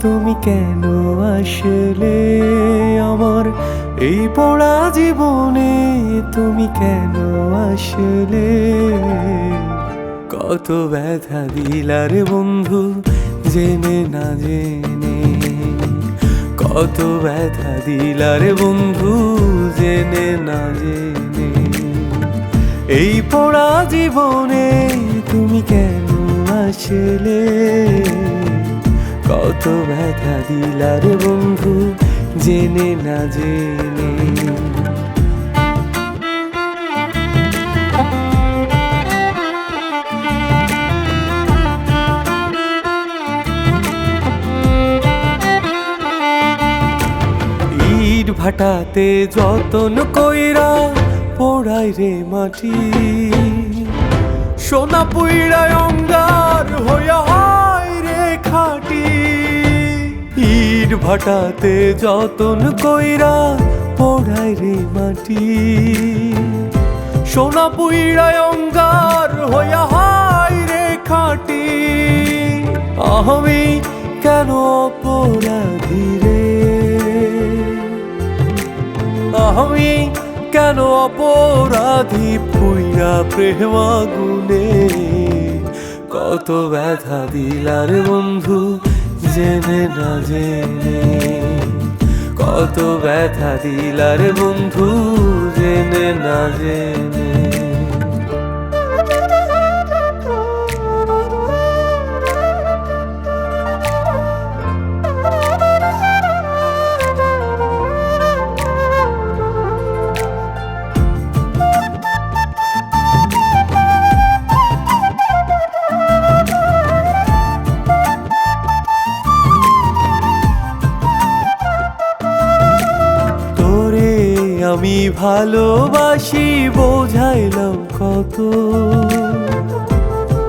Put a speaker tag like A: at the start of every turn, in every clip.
A: তুমি কেন আসলে? আমার এই পড়া জীবনে তুমি কেন আসলে? কত ব্যথা দিলার বন্ধু, জেনে না জেনে। কত ব্যথা দিলার বন্ধু, জেনে না জেনে। এই পড়া জীবনে তুমি কেন আসলে কত ব্যথা দিলার বন্ধু, জেনে না জেনে। ইট ভাটাতে যতন কইরা পোড়াই রে মাটি। সোনা পুইড়ায় অঙ্গার হইয়া হয় রে খাটি। ইট ভাটাতে যতন কইরা পোড়াই রে মাটি। সোনা পুইড়ায় অঙ্গার হইয়া হয় রে খাটি। আমি কেন অপরাধী রে? আমি কেন অপরাধী পুইরা প্রেম গুনে কত ব্যথা দিলার বন্ধু, জেনে না জেনে। কত ব্যথা দিলার বন্ধু, জেনে না জেনে। আমি ভালোবাসি, বোঝাইলাম কত।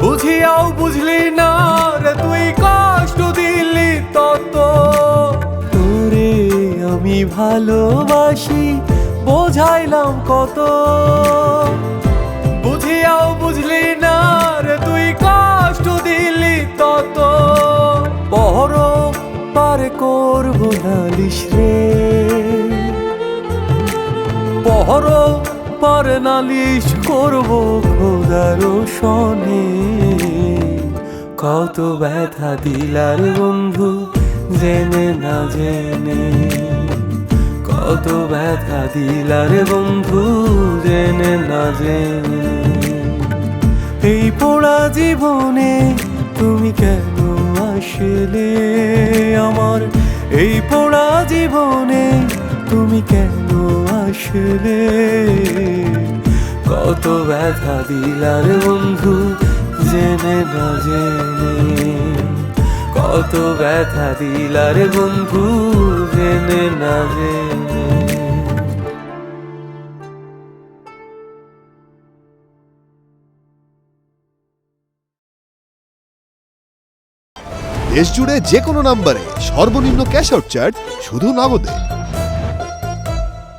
A: বুঝিয়াও বুঝলি না রে, তুই কষ্ট দিলি তত। তোরে আমি ভালোবাসি, বোঝাইলাম কত। বুঝিয়াও বুঝলি না রে, তুই কষ্ট দিলি তত। বড় পার করব নালিশ রে। পহর পার নালিশ করব খোদার শনে। কত ব্যথা দিলার বন্ধু, জেনে না জেনে। কত ব্যথা দিলার বন্ধু, জেনে না জেনে। এই পোড়া জীবনে তুমি কেন আসলে? আমার এই পোড়া জীবনে তুমি কেন আসলে কত ব্যথা দিলার বন্ধু, জেনে না জেনে। কত ব্যথা দিলার বন্ধু, জেনে না জেনে।
B: দেশ জুড়ে যে কোনো নম্বরে সর্বনিম্ন ক্যাশ আউট চার্জ শুধু নগদে।